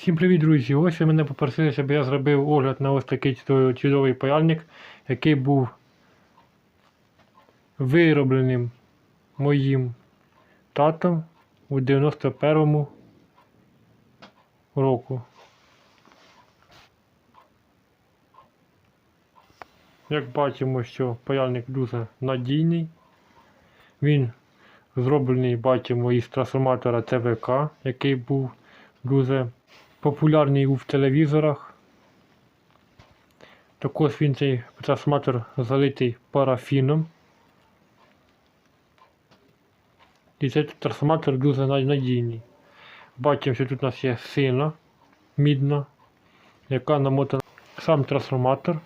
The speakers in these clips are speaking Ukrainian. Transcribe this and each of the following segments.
Всім привіт, друзі! Ось ви мене попросили, щоб я зробив огляд на ось такий чудовий- паяльник, який був виробленим моїм татом у 91-му року. Як бачимо, що паяльник дуже надійний. Він зроблений, бачимо, із трансформатора ТВК, який був дуже популярний у телевізорах. Також він цей трансформатор залитий парафіном. І цей трансформатор дуже надійний. Бачимо, що тут у нас є сина мідна, яка намотана сам трансформатор.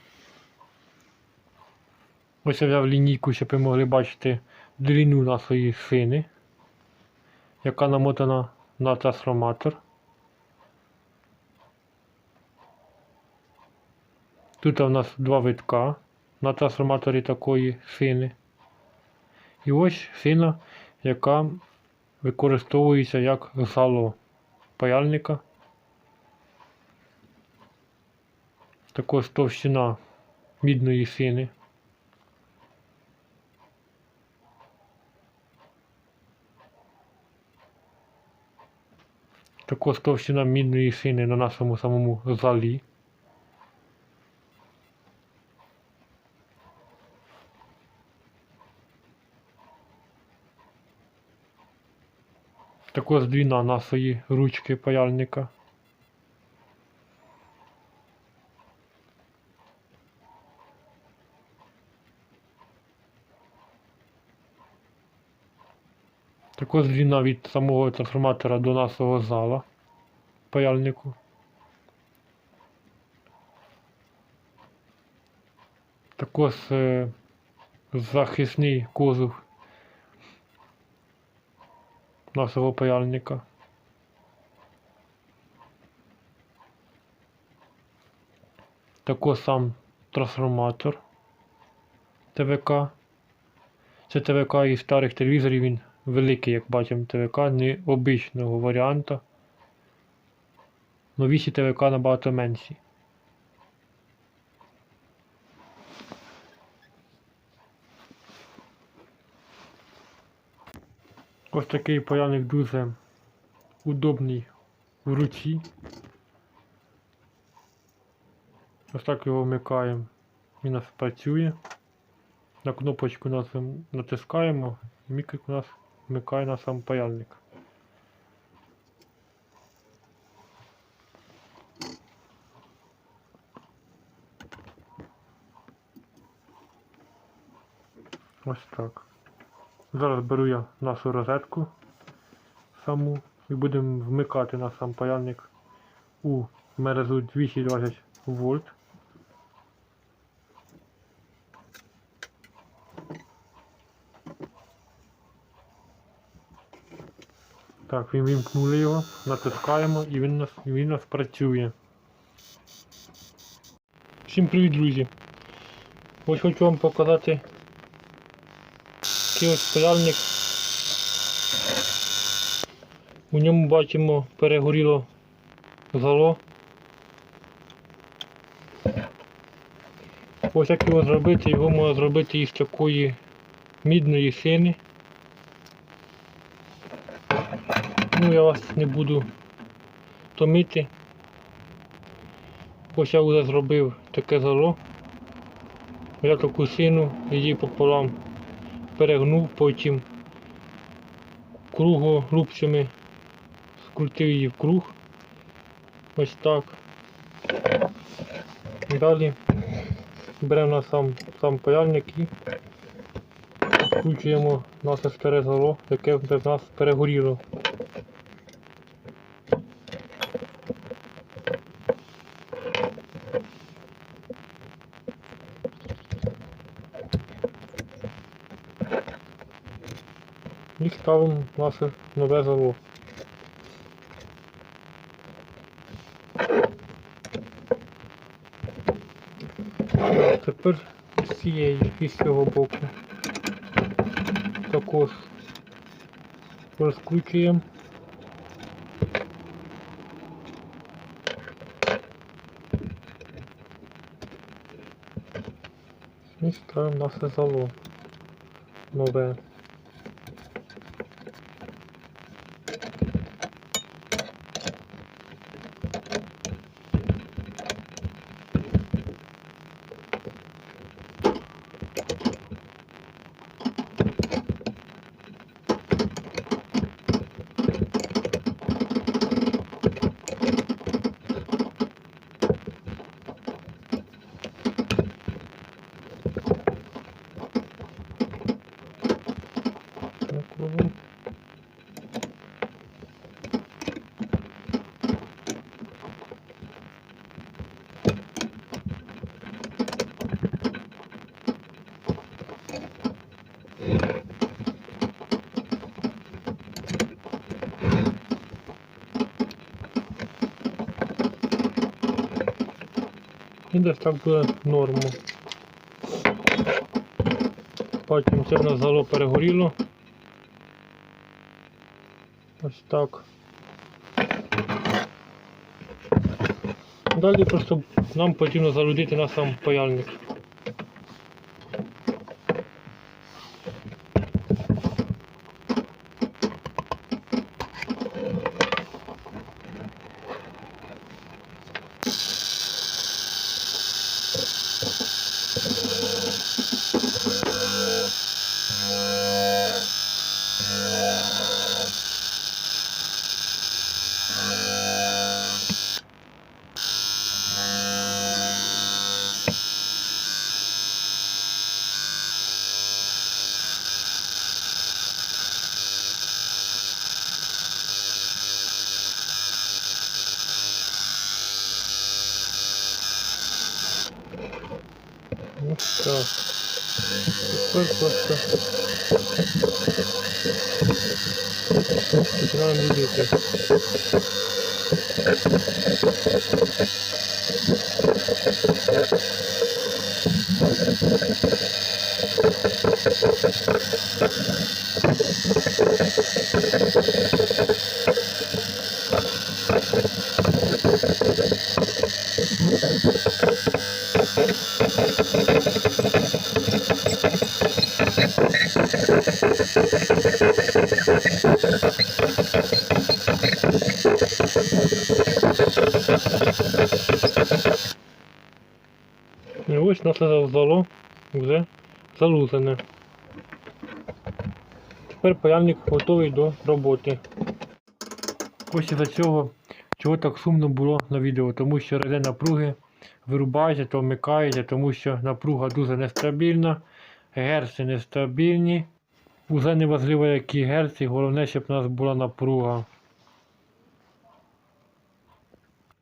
Ось я взяв лінійку, щоб ви могли бачити длину нашої сини, яка намотана на трансформатор. Тут у нас два витка на трансформаторі такої сини. І ось сина, яка використовується як зало паяльника. Також товщина мідної сини. Також товщина мідної сини на нашому самому залі. Також длина нашої ручки паяльника. Також длина від самого трансформатора до нашого зала паяльнику. Також е, захисний козух нашого паяльника. Також сам трансформатор ТВК. Це ТВК із старих телевізорів, він великий, як бачимо, ТВК, не обичного варіанта. Новіші ТВК набагато менші. Ось такий паяльник дуже удобний в руці. Ось так його вмикаємо. Він у нас працює. На кнопочку наз- натискаємо, і мікрик у нас вмикає на сам паяльник. Ось так. Зараз беру я нашу розетку саму і будемо вмикати на сам паяльник у мережу 220 вольт. Так, він вімкнули його, натискаємо і він нас, він нас працює. Всім привіт, друзі! Ось хочу вам показати такий ось паяльник. У ньому бачимо перегоріло зало. Ось як його зробити, його можна зробити із такої мідної сини. Ну я вас не буду томити. Ось я вже зробив таке зало. Я таку сину, її пополам перегнув, потім кругорубцями скрутив її в круг. Ось так. Далі беремо на сам, сам паяльник і включуємо наше старе зало, яке в нас перегоріло. і ставимо наше нове залог. Тепер з цієї і з цього боку також розкручуємо. І ставимо наше зало нове. І буде норму. Потім це в нас зало перегоріло. Ось так. Далі просто нам потрібно залудити на сам паяльник. 怖い怖い怖い。一番右行け。Thank you. І ось наше завзало вже залузане. Тепер паяльник готовий до роботи. Ось із-за цього, чого так шумно було на відео, тому що реле напруги вирубаєте, то вмикаєте, тому що напруга дуже нестабільна, герці нестабільні. Уже не важливо, які герці, головне, щоб у нас була напруга.